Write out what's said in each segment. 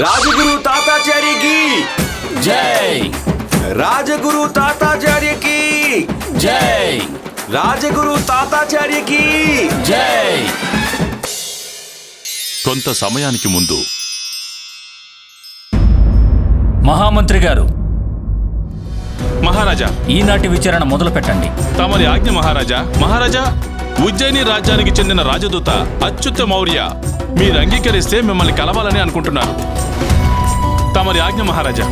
రాజగురు తాతాచార్యకి జై. రాజగురు తాతాచార్యకి జై. రాజగురు తాతాచార్యకి జై. కొంత సమయానికి ముందు మహామంత్రి గారు మహారాజా. ఈనాటి విచారణ మొదలు పెట్టండి తమరి ఆజ్ఞ మహారాజా. మహారాజా ఉజ్జయిని రాజ్యానికి చెందిన రాజదూత అచ్యుత మౌర్య మీరు అంగీకరిస్తే మిమ్మల్ని కలవాలని అనుకుంటున్నారు. తమరి ఆజ్ఞ మహారాజా.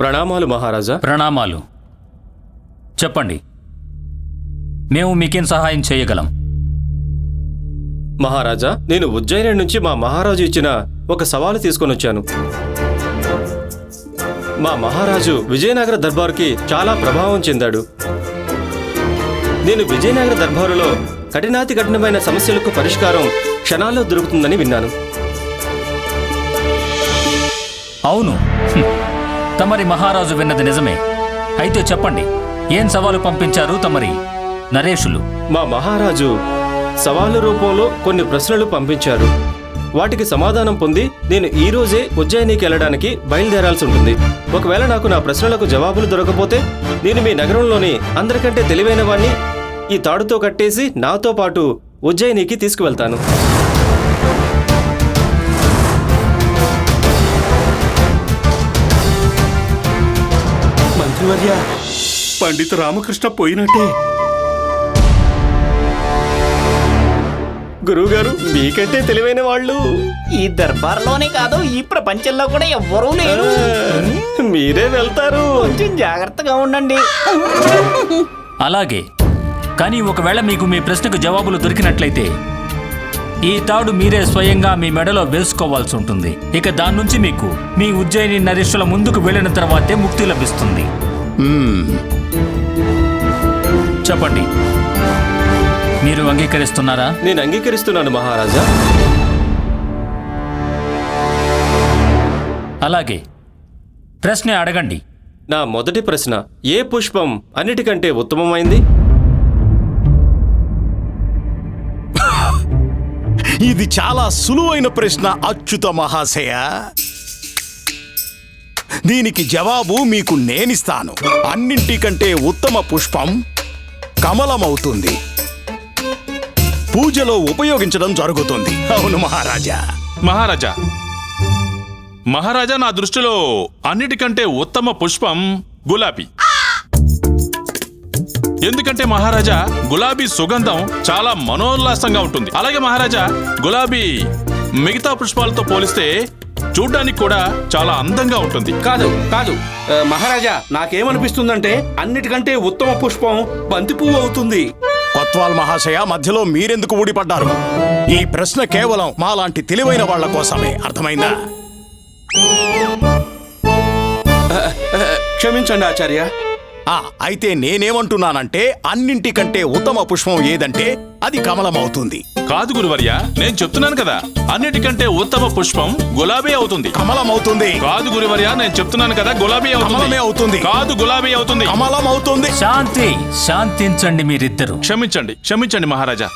ప్రణామాలు మహారాజా. ప్రణామాలు. చెప్పండి. మేము మీకేం సహాయం చేయగలం? మహారాజా నేను ఉజ్జయిని నుంచి మా మహారాజు ఇచ్చిన ఒక సవాలు తీసుకొని వచ్చాను మా మహారాజు విజయనగర దర్బారుకి చాలా ప్రభావం చెందాడు. నేను విజయనగర దర్బారులో కఠినాతి కఠినమైన సమస్యలకు పరిష్కారం క్షణాల్లో దొరుకుతుందని విన్నాను. అవును. తమరి మహారాజు విన్నది నిజమే. అయితే చెప్పండి ఏం సవాలు పంపించారు తమరి నరేషులు? మా మహారాజు సవాలు రూపంలో కొన్ని ప్రశ్నలు పంపించారు. వాటికి సమాధానం పొంది నేను ఈ రోజే ఉజ్జయినికి వెళ్ళడానికి బయలుదేరాల్సి ఉంటుంది. ఒకవేళ నాకు నా ప్రశ్నలకు జవాబులు దొరకపోతే నేను మీ నగరంలోని అందరికంటే తెలివైన వాణ్ణి ఈ తాడుతో కట్టేసి నాతో పాటు ఉజ్జయినికి తీసుకువెళ్తాను. మంత్రివర్య పండిత రామకృష్ణ పోయినట్టే. గురువుగారు మీకంటే తెలివైన వాళ్ళు. ఈ దర్బార్లోనే కాదు ఈ ప్రపంచంలో కూడా ఎవ్వరూ లేరు. మీరే వెళ్తారు. కొంచెం జాగ్రత్తగా ఉండండి. అలాగే. కానీ ఒకవేళ మీకు మీ ప్రశ్నకు జవాబులు దొరికినట్లయితే ఈ తాడు మీరే స్వయంగా మీ మెడలో వేసుకోవాల్సి ఉంటుంది. ఇక దాని నుంచి మీకు మీ ఉజ్జయిని నరేషుల ముందుకు వెళ్ళిన తర్వాతే ముక్తి లభిస్తుంది. చెప్పండి. మీరు అంగీకరిస్తున్నారా? నేను అంగీకరిస్తున్నాను మహారాజా. అలాగే. ప్రశ్న అడగండి. నా మొదటి ప్రశ్న ఏ పుష్పం అన్నిటికంటే ఉత్తమమైంది? ఇది చాలా సులువైన ప్రశ్న అచ్యుత మహాశయ. దీనికి జవాబు మీకు నేనిస్తాను. అన్నింటికంటే ఉత్తమ పుష్పం కమలమవుతుంది. పూజలో ఉపయోగించడం జరుగుతుంది. అవును మహారాజా. మహారాజా మహారాజా నా దృష్టిలో అన్నిటికంటే ఉత్తమ పుష్పం గులాబీ. ఎందుకంటే మహారాజా గులాబీ సుగంధం చాలా మనోల్లాసంగా ఉంటుంది. అలాగే మహారాజా గులాబీ మిగతా పుష్పాలతో పోలిస్తే చూడ్డానికి కూడా చాలా అందంగా ఉంటుంది. కాదు కాదు. మహారాజా నాకేమనిపిస్తుందంటే అన్నిటికంటే ఉత్తమ పుష్పం బంతి పువ్వు అవుతుంది. కొత్వాల్ మహాశయ మధ్యలో మీరెందుకు ఊడిపడ్డారు? ఈ ప్రశ్న కేవలం మాలాంటి తెలివైన వాళ్ళ కోసమే. అర్థమైందా? క్షమించండి ఆచార్య. అయితే నేనేమంటున్నానంటే అన్నింటికంటే ఉత్తమ పుష్పం ఏదంటే అది కమలమవుతుంది. కాదు గురువర్య నేను చెప్తున్నాను కదా అన్నిటికంటే ఉత్తమ పుష్పం గులాబీ అవుతుంది. కమలమవుతుంది. కాదు గురువర్య నేను చెప్తున్నాను కదా గులాబీ కమలమే అవుతుంది. అవుతుంది. కాదు గులాబీ అవుతుంది. కమలమవుతుంది. శాంతి శాంతించండి మీరిద్దరు. క్షమించండి క్షమించండి మహారాజా.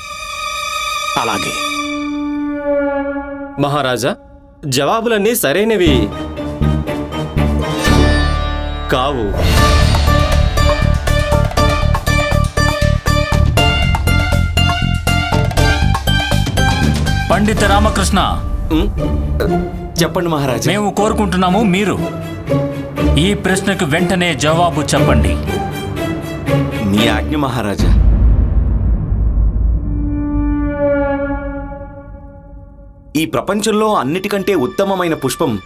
అలాగే. మహారాజా జవాబులన్నీ సరైనవి. కావు. పండిత రామకృష్ణ. చెప్పండి మహారాజా. మేము కోరుకుంటున్నాము మీరు. ఈ ప్రశ్నకు వెంటనే జవాబు చెప్పండి. మీ ఆజ్ఞ మహారాజా. ఈ ప్రపంచంలో అన్నిటికంటే ఉత్తమమైన పుష్పం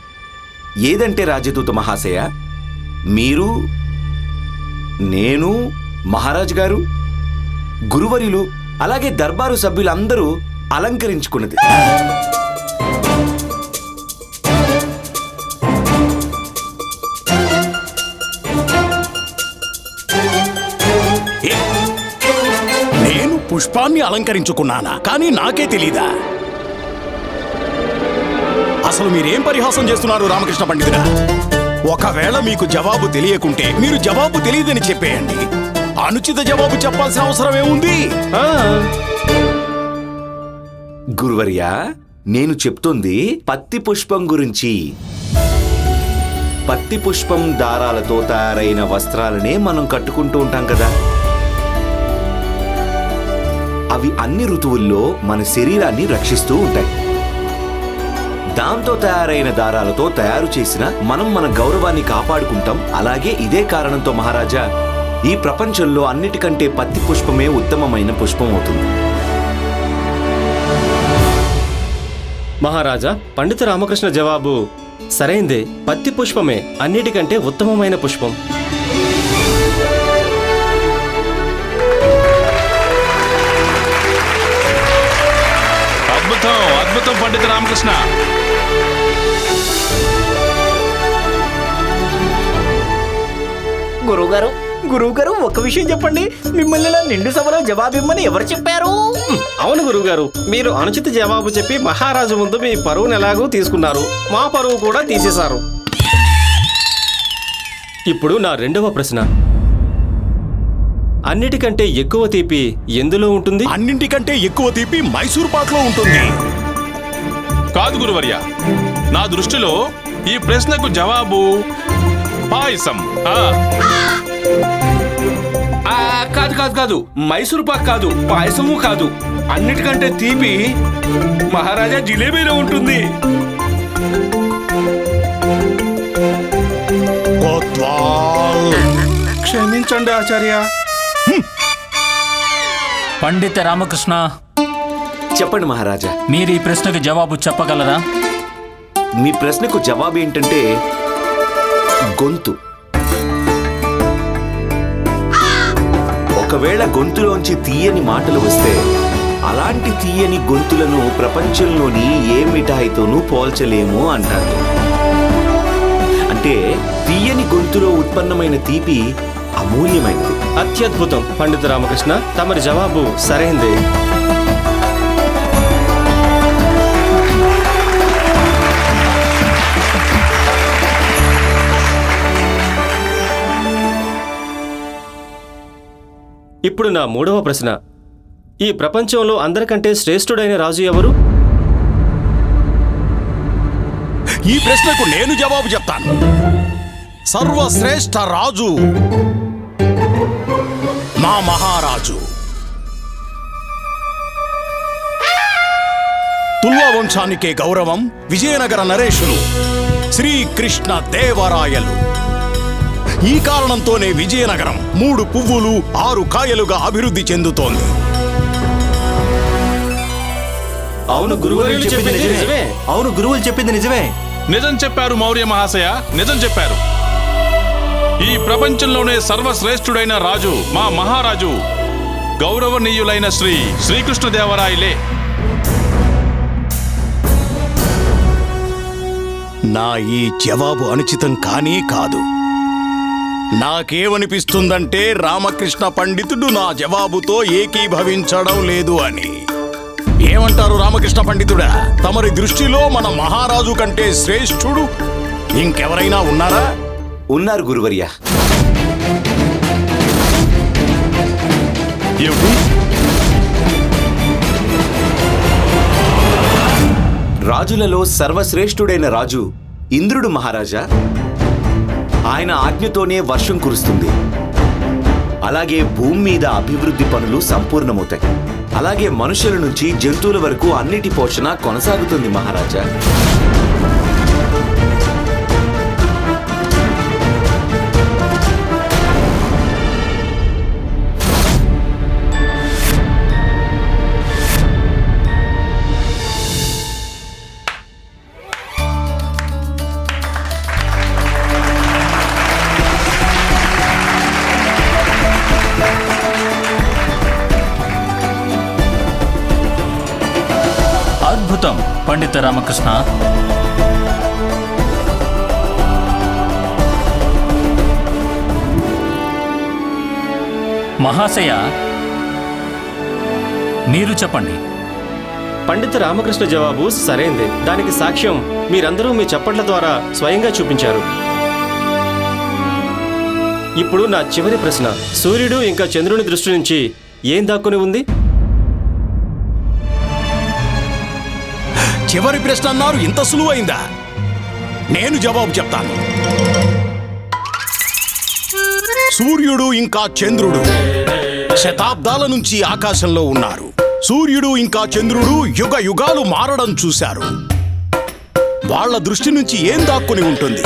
ఏదంటే రాజదూత మహాశయ? మీరు నేను మహారాజు గారు గురువరులు అలాగే దర్బారు సభ్యులందరూ అలంకరించుకున్నది. నేను పుష్పాన్ని అలంకరించుకున్నానా? కానీ నాకే తెలీదా? అసలు మీరేం పరిహాసం చేస్తున్నారు రామకృష్ణ పండితుడా? ఒకవేళ మీకు జవాబు తెలియకుంటే మీరు జవాబు తెలియదని చెప్పేయండి. అనుచిత జవాబు చెప్పాల్సిన అవసరం ఏముంది? ఆ, గురువర్యా నేను చెప్తుంది పత్తి పుష్పం గురించి. పత్తి పుష్పం దారాలతో తయారైన వస్త్రాలనే మనం కట్టుకుంటూ ఉంటాం కదా. అవి అన్ని ఋతువుల్లో మన శరీరాన్ని రక్షిస్తూ ఉంటాయి. దాంతో తయారైన దారాలతో తయారు చేసిన మనం మన గౌరవాన్ని కాపాడుకుంటాం. అలాగే ఇదే కారణంతో మహారాజా ఈ ప్రపంచంలో అన్నిటికంటే పత్తి పుష్పమే ఉత్తమమైన పుష్పం అవుతుంది. మహారాజా పండిత రామకృష్ణ జవాబు సరైందే పత్తి పుష్పమే అన్నిటికంటే ఉత్తమమైన పుష్పం. అద్భుతం అద్భుతం పండిత రామకృష్ణ. గురువుగారు గురువుగారు ఒక విషయం చెప్పండి. మిమ్మల్ని ఇలా నిండు సభలో జవాబిమ్మని ఎవరు చెప్పారు? అవును గురువుగారు మీరు అనుచిత జవాబు చెప్పి మహారాజు ముందు మీ పరువును ఎలాగూ తీసుకున్నారు. మా పరువు కూడా తీసేశారు. ఇప్పుడు నా రెండవ ప్రశ్న. అన్నిటికంటే ఎక్కువ తీపి ఎందులో ఉంటుంది? అన్నింటికంటే ఎక్కువ తీపి మైసూర్ పాక్లో ఉంటుంది. కాదు గురువర్య నా దృష్టిలో ఈ ప్రశ్నకు జవాబు పాయసం. ఆ, కాదు కాదు కాదు. మైసూర్ పాక్ కాదు పాయసము కాదు. అన్నిటికంటే తీపి మహారాజా జిలేబీలో ఉంటుంది. క్షమించండి ఆచార్య. పండిత రామకృష్ణ చెప్పండి మహారాజా. మీరు ఈ ప్రశ్నకు జవాబు చెప్పగలరా? మీ ప్రశ్నకు జవాబు ఏంటంటే గొంతు. ఒకవేళ గొంతులోంచి తీయని మాటలు వస్తే అలాంటి తీయని గొంతులను ప్రపంచంలోని ఏ మిఠాయితోనూ పోల్చలేము అంటారు. అంటే తీయని గొంతులో ఉత్పన్నమైన తీపి అమూల్యమైనది. అత్యద్భుతం పండిత రామకృష్ణ. తమరి జవాబు సరైందే. ఇప్పుడు నా మూడవ ప్రశ్న. ఈ ప్రపంచంలో అందరికంటే శ్రేష్ఠుడైన రాజు ఎవరు? ఈ ప్రశ్నకు నేను జవాబు చెప్తాను. సర్వశ్రేష్ఠ రాజు మా మహారాజు. తుల్వ వంశానికే గౌరవం విజయనగర నరేషులు శ్రీకృష్ణ దేవరాయలు. ఈ కారణంతోనే విజయనగరం మూడు పువ్వులు ఆరు కాయలుగా అభివృద్ధి చెందుతోంది. అవును గురువులు చెప్పింది నిజమే. అవును గురువులు చెప్పింది నిజమే. నిజం చెప్పారు మౌర్య మహాశయ నిజం చెప్పారు. ఈ ప్రపంచంలోనే సర్వశ్రేష్ఠుడైన రాజు మా మహారాజు గౌరవనీయులైన శ్రీ శ్రీకృష్ణదేవరాయలే. నా ఈ జవాబు అనుచితం కానీ కాదు. నాకేమనిపిస్తుందంటే రామకృష్ణ పండితుడు నా జవాబుతో ఏకీభవించడం లేదు అని. ఏమంటారు రామకృష్ణ పండితుడా? తమరి దృష్టిలో మన మహారాజు కంటే శ్రేష్ఠుడు ఇంకెవరైనా ఉన్నారా? ఉన్నారు గురువర్య. రాజులలో సర్వశ్రేష్ఠుడైన రాజు ఇంద్రుడు మహారాజా? ఆయన ఆజ్ఞతోనే వర్షం కురుస్తుంది. అలాగే భూమి మీద అభివృద్ధి పనులు సంపూర్ణమవుతాయి. అలాగే మనుషుల నుంచి జంతువుల వరకు అన్నిటి పోషణ కొనసాగుతుంది మహారాజా. పండిత రామకృష్ణ. మహాశయ మీరు చెప్పండి. పండిత రామకృష్ణ జవాబు సరైందే. దానికి సాక్ష్యం మీరందరూ మీ చప్పట్ల ద్వారా స్వయంగా చూపించారు. ఇప్పుడు నా చివరి ప్రశ్న. సూర్యుడు ఇంకా చంద్రుని దృష్టి నుంచి ఏం దాక్కుని ఉంది? చివరి ప్రశ్న అన్నారు. ఇంత సులువైందా? నేను జవాబు చెప్తాను. సూర్యుడు ఇంకా చంద్రుడు. శతాబ్దాల నుంచి ఆకాశంలో ఉన్నారు. సూర్యుడు ఇంకా చంద్రుడు యుగ యుగాలు మారడం చూశారు. వాళ్ళ దృష్టి నుంచి ఏం దాక్కుని ఉంటుంది?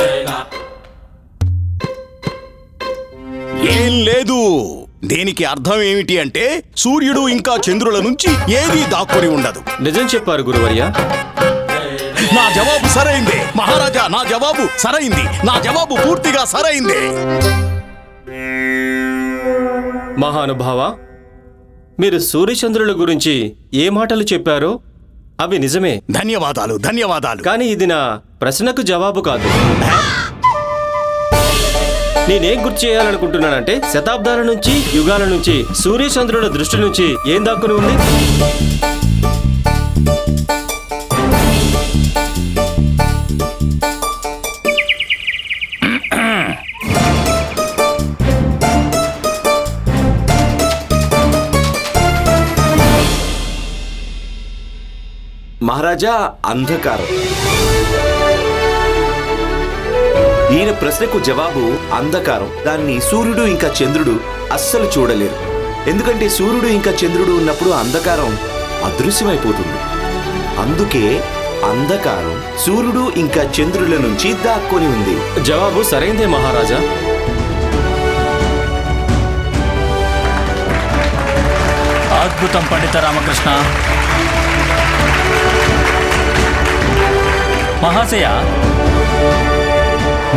ఏం లేదు. దీనికి అర్థం ఏమిటి అంటే సూర్యుడు ఇంకా చంద్రుల నుంచి ఏదీ దాక్కుని ఉండదు. నిజం చెప్పారు గురువర్య. నా జవాబు సరైందే. మహారాజా నా జవాబు సరైంది. నా జవాబు పూర్తిగా సరైందే. మహానుభావ మీరు సూర్యచంద్రుల గురించి ఏ మాటలు చెప్పారో అవి నిజమే. ధన్యవాదాలు ధన్యవాదాలు. కానీ ఇది నా ప్రశ్నకు జవాబు కాదు. నేనేం గుర్తు చేయాలనుకుంటున్నానంటే శతాబ్దాల నుంచి యుగాల నుంచి సూర్యచంద్రుల దృష్టి నుంచి ఏం దాక్కుని ఉంది? మహారాజా అంధకారం. ఈయన ప్రశ్నకు జవాబు అంధకారం. దాన్ని సూర్యుడు ఇంకా చంద్రుడు అస్సలు చూడలేరు. ఎందుకంటే సూర్యుడు ఇంకా చంద్రుడు ఉన్నప్పుడు అంధకారం అదృశ్యమైపోతుంది. అందుకే అంధకారం సూర్యుడు ఇంకా చంద్రుల నుంచి దాక్కొని ఉంది. జవాబు సరైందే మహారాజా. అద్భుతం పండిత రామకృష్ణ. మహాశయ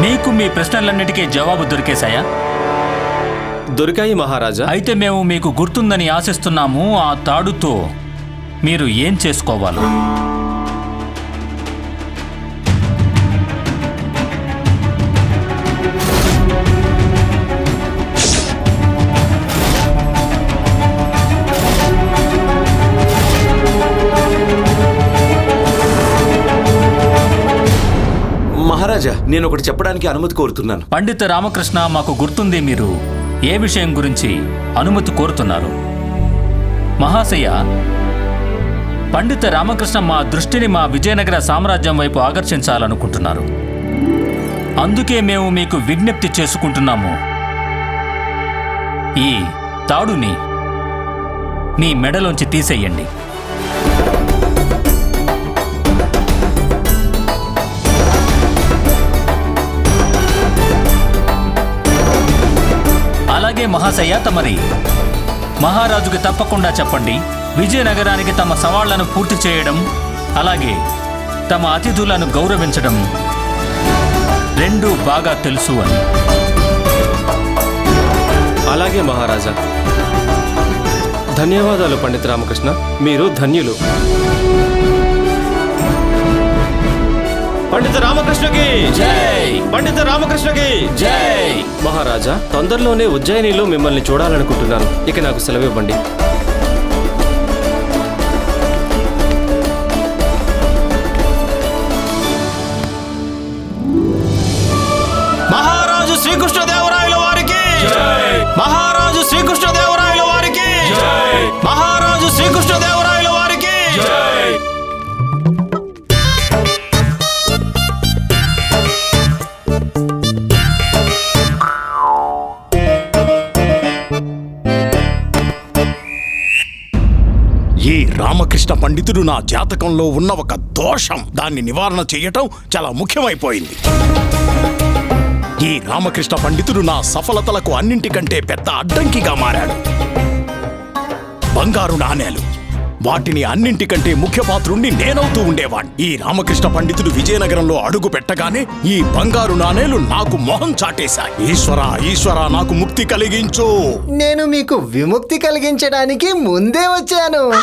మీకు మీ ప్రశ్నలన్నిటికీ జవాబు దొరికేశాయా? దొరికాయి మహారాజా. అయితే మేము మీకు గుర్తుందని ఆశిస్తున్నాము ఆ తాడుతో మీరు ఏం చేసుకోవాలో? నేను ఒకటి చెప్పడానికి అనుమతి కోరుతున్నాను. పండిత రామకృష్ణ మాకు గుర్తుంది మీరు ఏ విషయం గురించి అనుమతి కోరుతున్నారు? మహాశయ పండిత రామకృష్ణ మా దృష్టిని మా విజయనగర సామ్రాజ్యం వైపు ఆకర్షించాలనుకుంటున్నారు. అందుకే మేము మీకు విజ్ఞప్తి చేసుకుంటున్నాము. ఈ తాడుని మీ మెడలోంచి తీసేయండి. మహాశయ తమరి. మహారాజుకి తప్పకుండా చెప్పండి విజయనగరానికి తమ సవాళ్ళను పూర్తి చేయడం అలాగే తమ అతిథులను గౌరవించడం రెండూ బాగా తెలుసు అని. అలాగే మహారాజా. ధన్యవాదాలు పండిత రామకృష్ణ. మీరు ధన్యులు. పండిత రామకృష్ణకి. జై. పండిత రామకృష్ణకి. జై. మహారాజా తొందరలోనే ఉజ్జయినిలో మిమ్మల్ని చూడాలనుకుంటున్నాను. ఇక నాకు సెలవు రామకృష్ణ పండితుడు నా జాతకంలో ఉన్న ఒక దోషం. దాన్ని నివారణ చేయటం చాలా ముఖ్యమైపోయింది. ఈ రామకృష్ణ పండితుడు నా సఫలతలకు అన్నింటికంటే పెద్ద అడ్డంకిగా మారాడు. బంగారు నాణేలు. వాటిని అన్నింటికంటే ముఖ్య పాత్రుణ్ణి నేనవుతూ ఉండేవాణ్ణి. ఈ రామకృష్ణ పండితుడు విజయనగరంలో అడుగు పెట్టగానే ఈ బంగారు నాణేలు నాకు మొహం చాటేశాయి. ఈశ్వర ఈశ్వర నాకు ముక్తి కలిగించు. నేను మీకు విముక్తి కలిగించడానికి ముందే వచ్చాను.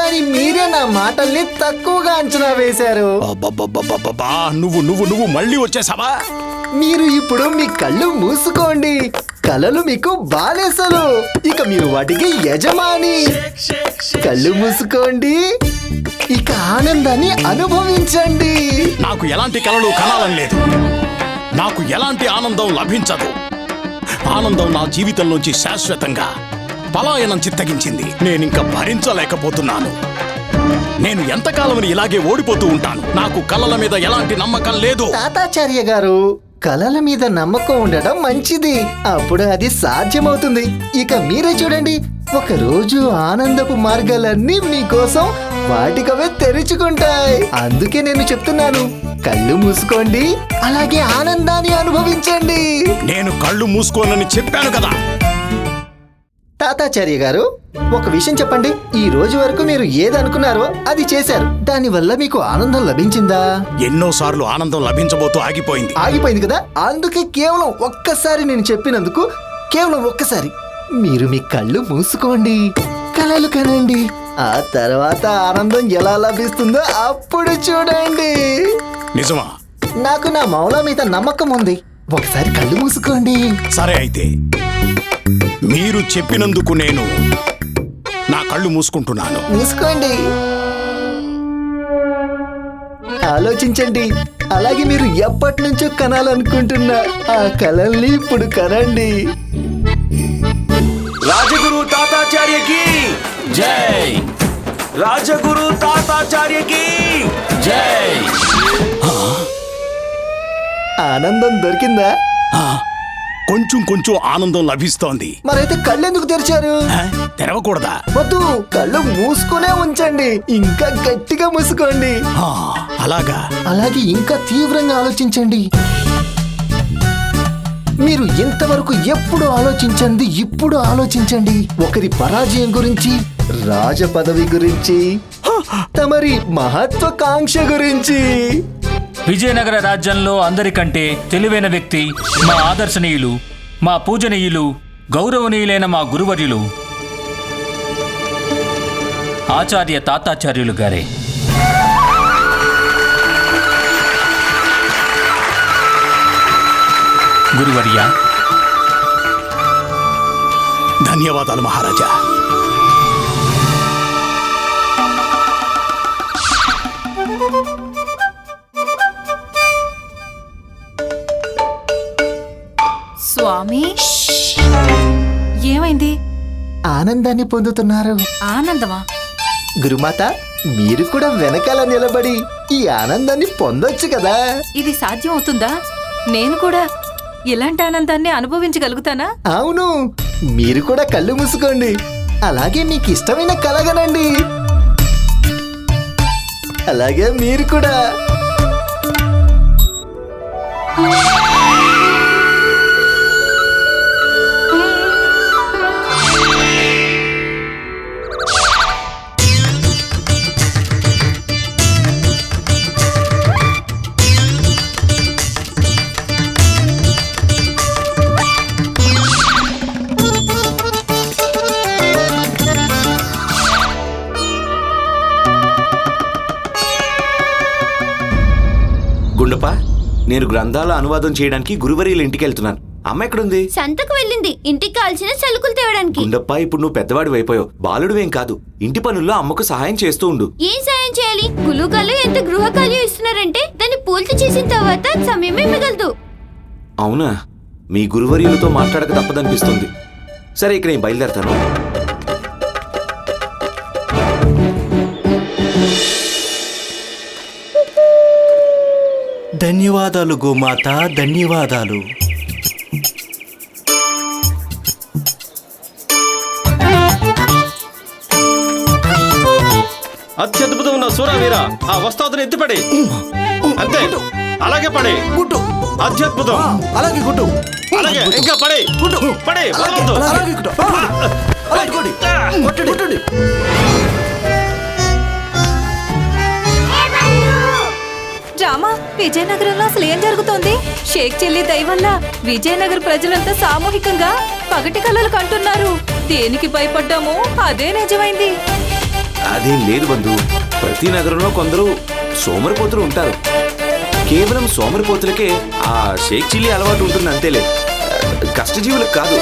కానీ మీరే నా మాటల్ని తక్కువగా అంచనా వేశారు. అబ్బబ్బబ్బబ్బబ్బా, నువ్వు నువ్వు నువ్వు మళ్ళీ వచ్చేసావా? మీరు ఇప్పుడు మీ కళ్ళు మూసుకోండి. కలలు మీకు బాలేసలు. ఇక మీరు వాటికి యజమాని. కళ్ళు మూసుకోండి. ఇక ఆనందాన్ని అనుభవించండి. నాకు ఎలాంటి కలలు కనాలని లేదు. నాకు ఎలాంటి ఆనందం లభించదు. ఆనందం నా జీవితంలోంచి శాశ్వతంగా పలాయనం చిత్తగించింది. నేనింక భరించలేకపోతున్నాను. నేను ఎంతకాలం ఇలాగే ఓడిపోతూ ఉంటాను. నాకు కళ్ళల మీద ఎలాంటి నమ్మకం లేదు. తాతాచార్య గారు కళల మీద నమ్మకం ఉండడం మంచిది. అప్పుడు అది సాధ్యమవుతుంది. ఇక మీరే చూడండి. ఒక రోజు ఆనందపు మార్గాలన్నీ మీకోసం వాటికవే తెరుచుకుంటాయి. అందుకే నేను చెప్తున్నాను. కళ్ళు మూసుకోండి. అలాగే ఆనందాన్ని అనుభవించండి. నేను కళ్ళు మూసుకోనని చెప్పాను కదా. తాతాచార్య గారు ఒక విషయం చెప్పండి. ఈ రోజు వరకు మీరు ఏది అనుకున్నారో అది చేశారు. దానివల్ల మీకు ఆనందం లభించిందా? ఎన్నోసార్లు ఆనందం లభించబోతూ ఆగిపోయింది. ఆగిపోయింది కదా? అందుకే కేవలం ఒక్కసారి నేను చెప్పినందుకు కేవలం ఒక్కసారి. మీరు మీ కళ్ళు మూసుకోండి. కలలు కనండి. ఆ తర్వాత ఆనందం ఎలా లభిస్తుందో అప్పుడు చూడండి. నిజమా? నాకు నా మౌల మీద నమ్మకం ఉంది. ఒకసారి కళ్ళు మూసుకోండి. సరే అయితే. మీరు చెప్పినందుకు నేను నా కళ్ళు మూసుకుంటున్నాను. మూసుకోండి. ఆలోచించండి. అలాగే మీరు ఎప్పటి నుంచో కనాలనుకుంటున్న ఆ కలల్ని ఇప్పుడు కనండి. రాజగురు తాతాచార్యకి జై. రాజగురు తాతాచార్యకి జై. ఆనందం దొరికిందా? ఆ, కొంచెం కొంచెం ఆనందం లభిస్తోంది. మరైతే కళ్ళెందుకు తెరిచారు? ఆ, తెరవకూడదా? వద్దు కళ్ళు మూసుకునే ఉంచండి. ఇంకా గట్టిగా మూసుకోండి. ఆ, అలాగా. అలాగే ఇంకా తీవ్రంగా ఆలోచించండి. మీరు ఇంతవరకు ఎప్పుడు ఆలోచించండి ఇప్పుడు ఆలోచించండి. ఒకరి పరాజయం గురించి రాజ పదవి గురించి తమరి మహత్వాకాంక్ష గురించి. విజయనగర రాజ్యంలో అందరికంటే తెలివైన వ్యక్తి మా ఆదర్శనీయులు మా పూజనీయులు గౌరవనీయులైన మా గురువర్యులు. ఆచార్య తాతాచార్యులు గారే. గురువర్య. ధన్యవాదాలు మహారాజా. స్వామి? ఏమైంది? ఆనందాన్ని పొందుతున్నారు. ఆనందమా? గురుమాత మీరు కూడా వెనకాల నిలబడి ఈ ఆనందాన్ని పొందొచ్చు కదా. ఇది సాధ్యం అవుతుందా? నేను కూడా ఇలాంటి ఆనందాన్ని అనుభవించగలుగుతానా? అవును మీరు కూడా కళ్ళు మూసుకోండి. అలాగే మీకు ఇష్టమైన కలగనండి అలాగే మీరు కూడా. నేను గ్రంథాల అనువాదం చేయడానికి గురువర్యుల ఇంటికి వెళ్తున్నాను. అమ్మ ఎక్కడుంది? సంతకు వెళ్ళింది. ఇంటికి కాల్చిన సలుకులు తేవడానికి. గుండప్ప ఇప్పుడు నువ్వు పెద్దవాడు అయిపోయావు. బాలుడువేం కాదు. ఇంటి పనుల్లో అమ్మకు సహాయం చేస్తూ ఉండు. ఏం సాయం చేయాలి? గులుకాలు ఎంత గృహకాలు ఇస్తున్నారంటే దాన్ని పూర్తి చేసిన తర్వాత సమయమే మిగలదు అవునా? మీ గురువర్యులతో మాట్లాడక తప్పదనిపిస్తుంది. సరే ఇక నేను బయలుదేరతాను. ధన్యవాదాలు గోమాత ధన్యవాదాలు. అత్యద్భుతం ఉన్న సూరవీర ఆ వస్తాదుని ఎత్తిపడి. అంతే అలాగే పడే. గుట్టు. అత్యద్భుతం. అలాగే గుట్టు. అలాగే ఇంకా పడే. గుట్టు. పడే. అలాగే గుట్టు. అలాగే కొట్టి. కొట్టండి. కొట్టండి. విజయనగరంలో అసలు ఏం జరుగుతోంది? షేక్ చెల్లి దయ వల్ల విజయనగర ప్రజలంతా సామూహికంగా పగటి కలలు కంటున్నారు. దేనికి భయపడ్డామో అదే నిజమైంది. అదేం లేదు బంధు. ప్రతి నగరంలో కొందరు సోమరిపోతులు ఉంటారు. కేవలం సోమరిపోతులకే ఆ షేక్ చిల్లి అలవాటు ఉంటుంది అంతేలే కష్టజీవులకు కాదు.